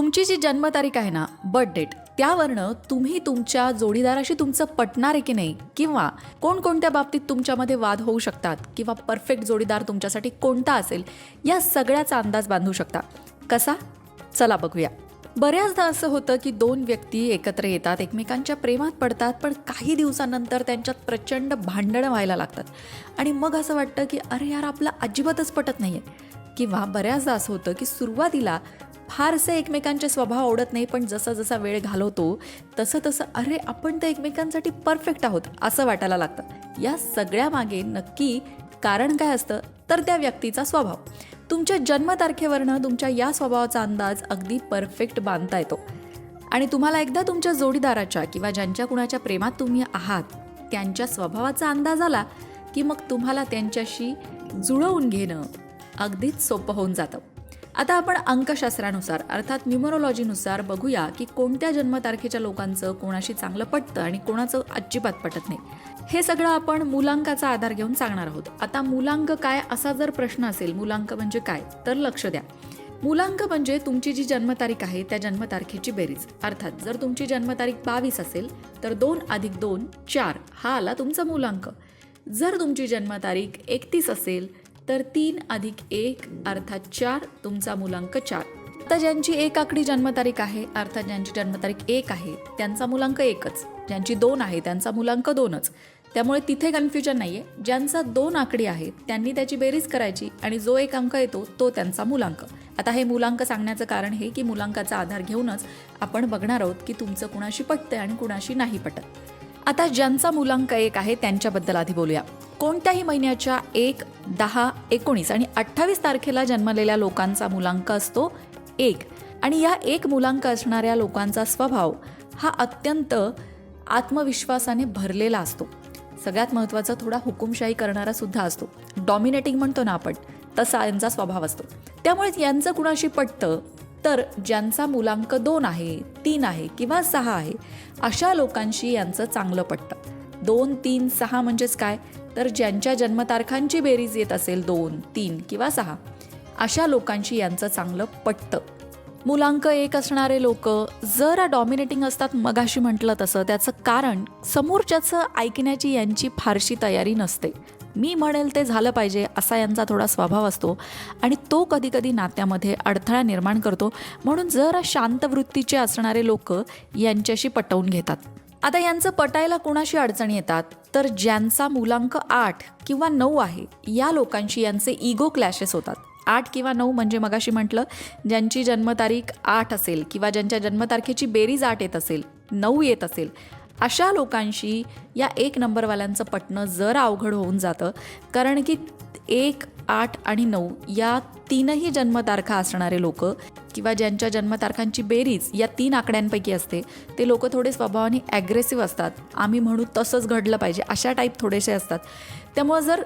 तुमची जी जन्मतारीख आहे ना बर्थ डेट त्यावरनं तुम्ही तुमच्या जोडीदाराशी तुमचं पटणार आहे की नाही? किंवा कोणकोणत्या बाबतीत तुमच्यामध्ये वाद होऊ शकतात? किंवा परफेक्ट जोडीदार तुमच्यासाठी कोणता असेल? या सगळ्याचा अंदाज बांधू शकता. कसा? चला बघूया. बऱ्याचदा असं होतं की दोन व्यक्ती एकत्र येतात एकमेकांच्या प्रेमात पडतात पण काही दिवसानंतर त्यांच्यात प्रचंड भांडणं व्हायला लागतात. आणि मग असं वाटतं की अरे यार आपलं अजिबातच पटत नाही आहे किंवा बऱ्याचदा असं होतं की सुरुवातीला फारसे एकमेकांचे स्वभाव आवडत नाही पण जसा जसा वेळ घालवतो तसं तसं अरे आपण तर एकमेकांसाठी परफेक्ट आहोत असं वाटायला लागतं. या सगळ्यामागे नक्की कारण काय असतं? तर त्या व्यक्तीचा स्वभाव. तुमच्या जन्मतारखेवरनं तुमच्या या स्वभावाचा अंदाज अगदी परफेक्ट बांधता येतो. आणि तुम्हाला एकदा तुमच्या जोडीदाराच्या किंवा ज्यांच्या कुणाच्या प्रेमात तुम्ही आहात त्यांच्या स्वभावाचा अंदाज आला की मग तुम्हाला त्यांच्याशी जुळवून घेणं अगदीच सोपं होऊन जातं. आता आपण अंकशास्त्रानुसार अर्थात न्युमरोलॉजीनुसार बघूया की कोणत्या जन्मतारखेच्या लोकांचं कोणाशी चांगलं पटतं आणि कोणाचं अजिबात पटत नाही. हे सगळं आपण मुलांकाचा आधार घेऊन सांगणार आहोत. आता मुलांक काय असा जर प्रश्न असेल मुलांक म्हणजे काय तर लक्ष द्या. मुलांक म्हणजे तुमची जी जन्मतारीख आहे त्या जन्मतारखेची बेरीज. अर्थात जर तुमची जन्मतारीख बावीस असेल तर दोन अधिक दोन चार हा आला तुमचा मुलांक. जर तुमची जन्मतारीख एकतीस असेल तर तीन अधिक एक अर्थात चार तुमचा मुलांक चार. आता ज्यांची एक आकडी जन्मतारीख आहे अर्थात ज्यांची जन्मतारीख एक आहे त्यांचा मुलांक एकच. ज्यांची दोन आहे त्यांचा मुलांक दोनच. त्यामुळे तिथे कन्फ्युजन नाही आहे ज्यांचा दोन आकडी आहेत त्यांनी त्याची बेरीज करायची आणि जो एक अंक येतो तो त्यांचा मुलांक. आता हे मुलांक सांगण्याचं कारण हे की मुलांकाचा आधार घेऊनच आपण बघणार आहोत की तुमचं कुणाशी पटतंय आणि कुणाशी नाही पटत. आता ज्यांचा मुलांक एक आहे त्यांच्याबद्दल आधी बोलूया. कोणत्याही महिन्याच्या एक दहा एकोणीस आणि अठ्ठावीस तारखेला जन्मलेल्या लोकांचा मुलांक असतो एक. आणि या एक मुलांक असणाऱ्या लोकांचा स्वभाव हा अत्यंत आत्मविश्वासाने भरलेला असतो. सगळ्यात महत्त्वाचा थोडा हुकुमशाही करणारा सुद्धा असतो. डॉमिनेटिंग म्हणतो ना आपण तसा यांचा स्वभाव असतो. त्यामुळे यांचं कुणाशी पटतं तर ज्यांचा मुलांक दोन आहे तीन आहे किंवा सहा आहे अशा लोकांशी यांचं चांगलं पटतं. दोन तीन सहा म्हणजेच काय? तर ज्यांच्या जन्मतारखांची बेरीज येत असेल दोन तीन किंवा सहा अशा लोकांशी यांचं चांगलं पटतं. मुलांक एक असणारे लोक जरा डॉमिनेटिंग असतात मगाशी म्हटलं तसं त्याचं कारण समोरच्याचं ऐकण्याची यांची फारशी तयारी नसते. मी म्हणेल ते झालं पाहिजे असा यांचा थोडा स्वभाव असतो. आणि तो कधीकधी नात्यामध्ये अडथळा निर्माण करतो. म्हणून जरा शांत वृत्तीचे असणारे लोक यांच्याशी पटवून घेतात. आता यांचं पटायला कोणाशी अडचणी येतात? तर ज्यांचा मुलांक आठ किंवा नऊ आहे या लोकांशी यांचे इगो क्लॅशेस होतात. आठ किंवा नऊ म्हणजे मगाशी म्हटलं ज्यांची जन्मतारीख आठ असेल किंवा ज्यांच्या जन्मतारखेची बेरीज आठ येत असेल नऊ येत असेल अशा लोकांशी या एक नंबरवाल्यांचं पटणं जरा अवघड होऊन जातं कारण की एक आठ आणि नऊ या तीनही जन्मतारखा असणारे लोक किंवा ज्यांच्या जन्मतारखांची बेरीज या तीन आकड्यांपैकी असते ते लोक थोडे स्वभावाने ॲग्रेसिव्ह असतात. आम्ही म्हणू तसंच घडलं पाहिजे अशा टाईप थोडेसे असतात. त्यामुळं जर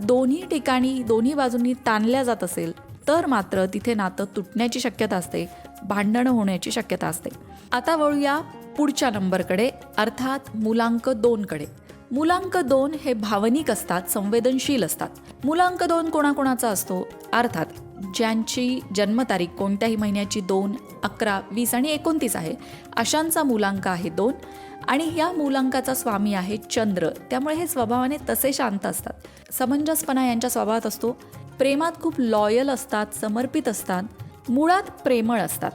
दोन्ही ठिकाणी दोन्ही बाजूंनी ताणल्या जात असेल तर मात्र तिथे नातं तुटण्याची शक्यता असते. भांडणं होण्याची शक्यता असते. आता वळूया पुढच्या नंबरकडे अर्थात मुलांक दोनकडे. मुलांक दोन हे भावनिक असतात संवेदनशील असतात. मुलांक दोन कोणाकोणाचा असतो? अर्थात ज्यांची जन्मतारीख कोणत्याही महिन्याची दोन अकरा वीस आणि एकोणतीस आहे अशांचा मुलांक आहे दोन आणि या मुलांकाचा स्वामी आहे चंद्र. त्यामुळे हे स्वभावाने तसे शांत असतात. समंजसपणा यांच्या स्वभावात असतो. प्रेमात खूप लॉयल असतात समर्पित असतात. मुळात प्रेमळ असतात.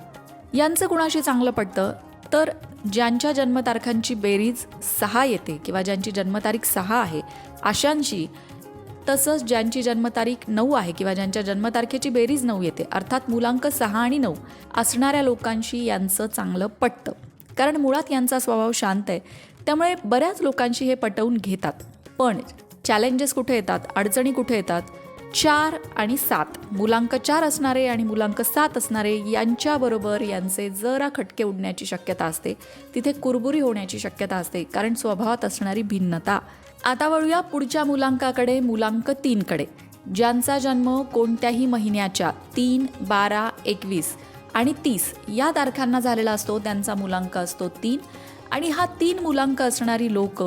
यांचं कुणाशी चांगलं पडतं तर ज्यांच्या जन्मतारखांची बेरीज सहा येते किंवा ज्यांची जन्मतारीख सहा आहे अशांशी तसंच ज्यांची जन्मतारीख नऊ आहे किंवा ज्यांच्या जन्मतारखेची बेरीज नऊ येते अर्थात मुलांक सहा आणि नऊ असणाऱ्या लोकांशी यांचं चांगलं पटतं. कारण मुळात यांचा स्वभाव शांत आहे. त्यामुळे बऱ्याच लोकांशी हे पटवून घेतात. पण चॅलेंजेस कुठे येतात? अडचणी कुठे येतात? चार आणि सात. मुलांक चार असणारे आणि मुलांक सात असणारे यांच्याबरोबर यांचे जरा खटके उडण्याची शक्यता असते. तिथे कुरबुरी होण्याची शक्यता असते कारण स्वभावात असणारी भिन्नता. आता वळूया पुढच्या मुलांकाकडे मुलांक तीनकडे. ज्यांचा जन्म कोणत्याही महिन्याच्या तीन बारा एकवीस आणि तीस या तारखांना झालेला असतो त्यांचा मुलांक असतो तीन. आणि हा तीन मुलांक असणारी लोक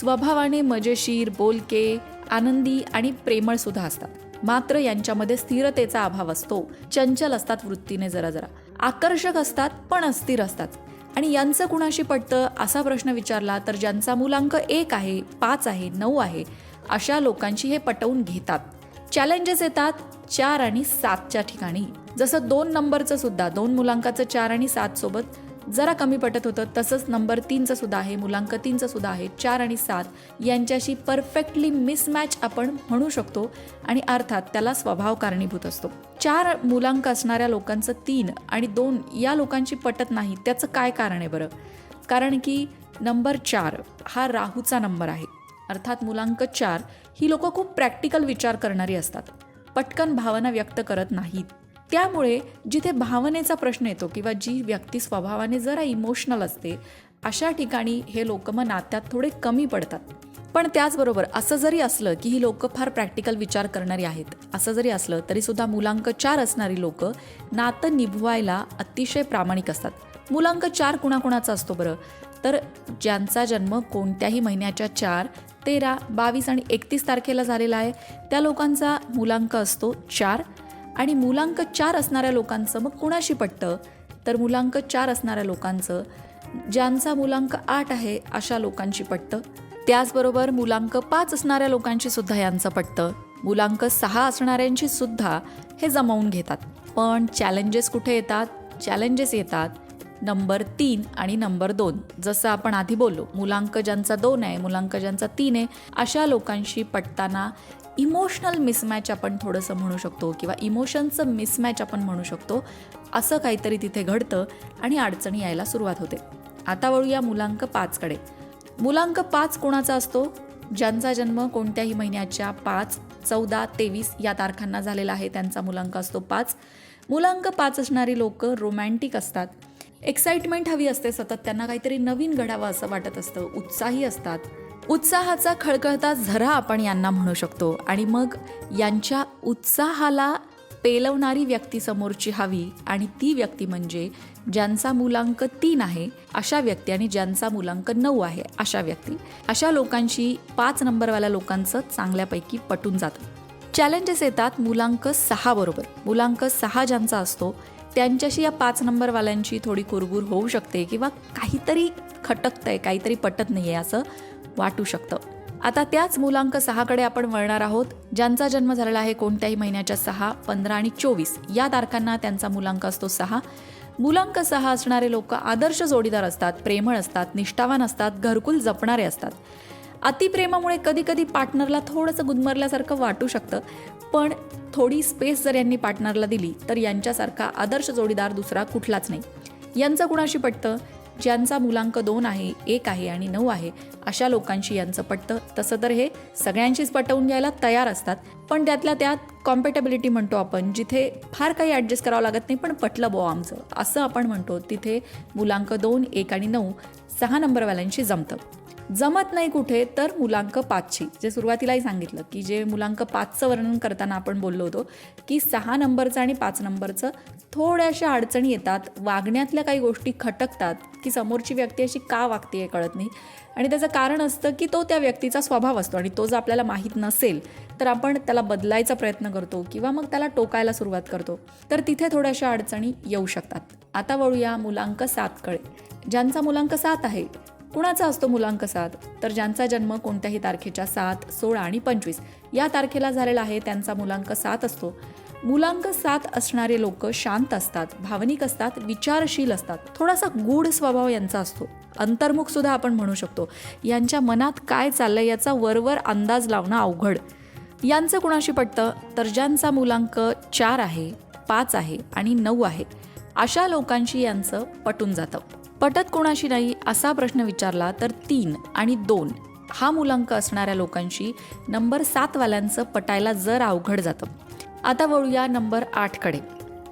स्वभावाने मजेशीर बोलके आनंदी आणि प्रेमळ सुद्धा असतात. मात्र यांच्यामध्ये स्थिरतेचा अभाव असतो. चंचल असतात वृत्तीने जरा जरा. आकर्षक असतात पण अस्थिर असतात. आणि यांचं कुणाशी पटतं असा प्रश्न विचारला तर ज्यांचा मुलांक एक आहे पाच आहे नऊ आहे अशा लोकांची हे पटवून घेतात. चॅलेंजेस येतात चार आणि सातच्या ठिकाणी. जसं दोन नंबरचं सुद्धा दोन मुलांकाचं चार आणि सात सोबत जरा कमी पटत होतं तसंच नंबर तीनचं सुद्धा आहे मुलांक तीनचं सुद्धा आहे चार आणि सात यांच्याशी परफेक्टली मिसमॅच आपण म्हणू शकतो आणि अर्थात त्याला स्वभाव कारणीभूत असतो. चार मुलांक असणाऱ्या लोकांचं तीन आणि दोन या लोकांची पटत नाही त्याचं काय कारण आहे बरं? कारण की नंबर चार हा राहूचा नंबर आहे. अर्थात मुलांक चार ही लोकं खूप प्रॅक्टिकल विचार करणारी असतात. पटकन भावना व्यक्त करत नाहीत. त्यामुळे जिथे भावनेचा प्रश्न येतो किंवा जी व्यक्ती स्वभावाने जरा इमोशनल असते अशा ठिकाणी हे लोक मग नात्यात थोडे कमी पडतात. पण त्याचबरोबर असं जरी असलं की ही लोकं फार प्रॅक्टिकल विचार करणारी आहेत असं जरी असलं तरीसुद्धा मुलांक चार असणारी लोक नातं निभवायला अतिशय प्रामाणिक असतात. मुलांक चार कुणाकुणाचा असतो बरं? तर ज्यांचा जन्म कोणत्याही महिन्याच्या चार तेरा बावीस आणि एकतीस तारखेला झालेला आहे त्या लोकांचा मुलांक असतो चार आणि मुलांक चार असणाऱ्या लोकांचं मग कुणाशी पटतं? तर मुलांक चार असणाऱ्या लोकांचं ज्यांचा मुलांक आठ आहे अशा लोकांशी पटतं. त्याचबरोबर मुलांक पाच असणाऱ्या लोकांशी सुद्धा यांचं पटतं. मुलांक सहा असणाऱ्यांशी सुद्धा हे जमवून घेतात. पण चॅलेंजेस कुठे येतात? चॅलेंजेस येतात. नंबर तीन आणि नंबर दोन. जसं आपण आधी बोललो मुलांक ज्यांचा दोन आहे मुलांक ज्यांचा तीन आहे अशा लोकांशी पटताना इमोशनल मिसमॅच आपण थोडंसं म्हणू शकतो किंवा इमोशनचं मिसमॅच आपण म्हणू शकतो. असं काहीतरी तिथे घडतं आणि अडचणी यायला सुरुवात होते. आता वळूया मुलांक पाचकडे. मुलांक पाच कोणाचा असतो? ज्यांचा जन्म कोणत्याही महिन्याच्या पाच चौदा तेवीस या तारखांना झालेला आहे त्यांचा मुलांक असतो पाच. मुलांक पाच असणारी लोक रोमॅन्टिक असतात. एक्साइटमेंट हवी असते सतत. त्यांना काहीतरी नवीन घडावं असं वाटत असतं. उत्साही असतात. उत्साहाचा खळखळता झरा आपण यांना म्हणू शकतो. आणि मग यांच्या उत्साहाला पेलवणारी व्यक्ती समोरची हवी आणि ती व्यक्ती म्हणजे ज्यांचा मुलांक तीन आहे अशा व्यक्ती आणि ज्यांचा मुलांक नऊ आहे अशा व्यक्ती. अशा लोकांशी पाच नंबरवाल्या लोकांचं चांगल्यापैकी पटून जातं. चॅलेंजेस येतात. मुलांक सहा बरोबर. मुलांक सहा ज्यांचा असतो त्यांच्याशी या पाच नंबरवाल्यांची थोडी कुरबूर होऊ शकते किंवा काहीतरी खटकतंय काहीतरी पटत नाही आहे असं वाटू शकतं. आता त्याच मुलांक सहाकडे आपण वळणार आहोत. ज्यांचा जन्म झालेला आहे कोणत्याही महिन्याच्या सहा पंधरा आणि चोवीस या तारखांना त्यांचा मुलांक असतो सहा. मुलांक सहा असणारे लोक आदर्श जोडीदार असतात प्रेमळ असतात निष्ठावान असतात घरकुल जपणारे असतात. अतिप्रेमामुळे कधी कधी पार्टनरला थोडंसं गुदमरल्यासारखं वाटू शकतं. पण थोडी स्पेस जर यांनी पार्टनरला दिली तर यांच्यासारखा आदर्श जोडीदार दुसरा कुठलाच नाही. यांचं कुणाशी पटतं? ज्यांचा मुलांक दोन आहे एक आहे आणि नऊ आहे अशा लोकांशी यांचं पटतं. तसं तर हे सगळ्यांशीच पटवून घ्यायला तयार असतात. पण त्यातल्या त्यात कॉम्पेटेबिलिटी म्हणतो आपण जिथे फार काही ॲडजस्ट करावं लागत नाही पण पटलं बो आमचं. असं आपण म्हणतो तिथे मुलांक दोन एक आणि नऊ सहा नंबरवाल्यांशी जमतं. जमत नाही कुठे तर मुलांक पाचशी जे सुरुवातीलाही सांगितलं की जे मुलांक पाचचं वर्णन करताना आपण बोललो होतो की सहा नंबरचं आणि पाच नंबरचं थोड्याशा अडचणी येतात वागण्यातल्या काही गोष्टी खटकतात की समोरची व्यक्ती अशी का वागते आहे कळत नाही. आणि त्याचं कारण असतं की तो त्या व्यक्तीचा स्वभाव असतो आणि तो जर आपल्याला माहीत नसेल तर आपण त्याला बदलायचा प्रयत्न करतो किंवा मग त्याला टोकायला सुरुवात करतो. तर तिथे थोड्याशा अडचणी येऊ शकतात. आता वळूया मुलांक सातकडे ज्यांचा मुलांक सात आहे कुणाचा असतो मुलांक सात तर ज्यांचा जन्म कोणत्याही तारखेच्या सात सोळा आणि पंचवीस या तारखेला झालेला आहे त्यांचा मुलांक सात असतो. मुलांक सात असणारे लोक शांत असतात भावनिक असतात विचारशील असतात. थोडासा गूढ स्वभाव यांचा असतो. अंतर्मुख सुद्धा आपण म्हणू शकतो. यांच्या मनात काय चाललंय याचा वरवर अंदाज लावणं अवघड. यांचं कुणाशी पटतं? तर ज्यांचा मुलांक चार आहे पाच आहे आणि नऊ आहे अशा लोकांशी यांचं पटून जातं. पटत कोणाशी नाही असा प्रश्न विचारला तर तीन आणि दोन हा मुलांक असणाऱ्या लोकांशी नंबर सातवाल्यांचं पटायला जर अवघड जातं. आता वळूया नंबर आठकडे.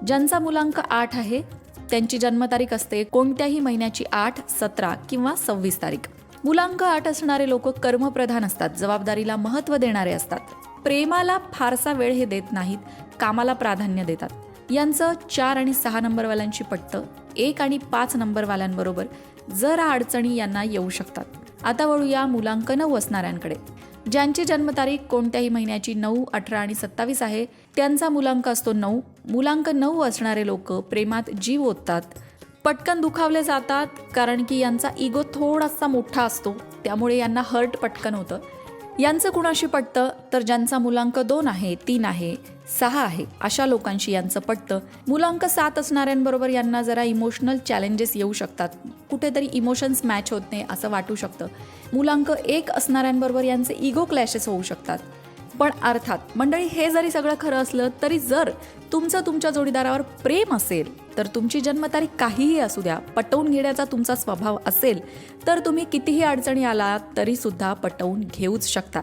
ज्यांचा मुलांक आठ आहे त्यांची जन्मतारीख असते कोणत्याही महिन्याची आठ सतरा किंवा सव्वीस तारीख. मुलांक आठ असणारे लोक कर्मप्रधान असतात जबाबदारीला महत्त्व देणारे असतात. प्रेमाला फारसा वेळ हे देत नाहीत कामाला प्राधान्य देतात. यांचं चार आणि सहा नंबरवाल्यांशी पटतं एक आणि पाच नंबरवाल्यांबरोबर जरा अडचणी यांना येऊ शकतात. आता वळूया मुलांक नऊ असणाऱ्यांकडे ज्यांची जन्मतारीख कोणत्याही महिन्याची नऊ अठरा आणि सत्तावीस आहे त्यांचा मुलांक असतो नऊ. मुलांक नऊ असणारे लोक प्रेमात जीव ओततात. पटकन दुखावले जातात कारण की यांचा इगो थोडासा मोठा असतो. त्यामुळे यांना हर्ट पटकन होतं. यांचं कुणाशी पटतं? तर ज्यांचा मुलांक दोन आहे तीन आहे सहा आहे अशा लोकांशी यांचं पटतं. मुलांक सात असणाऱ्यांबरोबर यांना जरा इमोशनल चॅलेंजेस येऊ शकतात. कुठेतरी इमोशन्स मॅच होत नाही असं वाटू शकतं. मुलांक एक असणाऱ्यांबरोबर यांचे इगो क्लॅशेस होऊ शकतात. पण अर्थात मंडळी हे जरी सगळं खरं असलं तरी जर तुमचं तुमच्या जोडीदारावर प्रेम असेल तर तुमची जन्मतारीख काहीही असू द्या पटवून घेण्याचा तुमचा स्वभाव असेल तर तुम्ही कितीही अडचणी आलात तरीसुद्धा पटवून घेऊच शकता.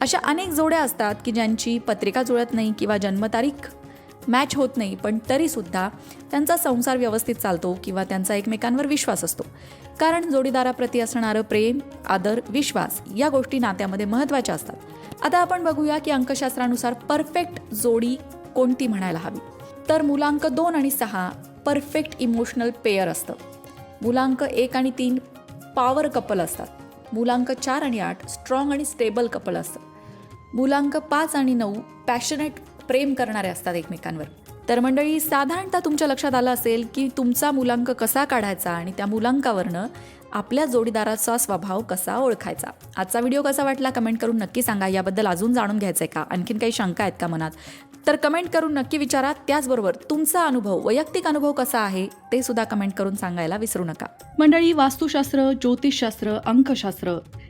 अशा अनेक जोड्या असतात की ज्यांची पत्रिका जुळत नाही किंवा जन्मतारीख मॅच होत नाही पण तरीसुद्धा त्यांचा संसार व्यवस्थित चालतो किंवा त्यांचा एकमेकांवर विश्वास असतो. कारण जोडीदाराप्रती असणारं प्रेम आदर विश्वास या गोष्टी नात्यामध्ये महत्त्वाच्या असतात. आता आपण बघूया की अंकशास्त्रानुसार परफेक्ट जोडी कोणती म्हणायला हवी. तर मुलांक दोन आणि सहा परफेक्ट इमोशनल पेयर असतं. मुलांक एक आणि तीन पॉवर कपल असतात. मुलांक चार आणि आठ स्ट्रॉंग आणि स्टेबल कपल असतं. मुलांक पाच आणि नऊ पॅशनेट प्रेम करणारे असतात एकमेकांवर. तर मंडळी साधारणतः तुमच्या लक्षात आलं असेल की तुमचा मुलांक कसा काढायचा आणि त्या मुलांकावरनं आपल्या जोडीदाराचा स्वभाव कसा ओळखायचा? आजचा व्हिडिओ कसा वाटला कमेंट करून नक्की सांगा. याबद्दल अजून जाणून घ्यायचं आहे का? आणखीन काही शंका आहेत का मनात? तर कमेंट करून नक्की विचारा. त्याचबरोबर तुमचा अनुभव वैयक्तिक अनुभव कसा आहे ते सुद्धा कमेंट करून सांगायला विसरू नका. मंडळी वास्तुशास्त्र ज्योतिषशास्त्र अंकशास्त्र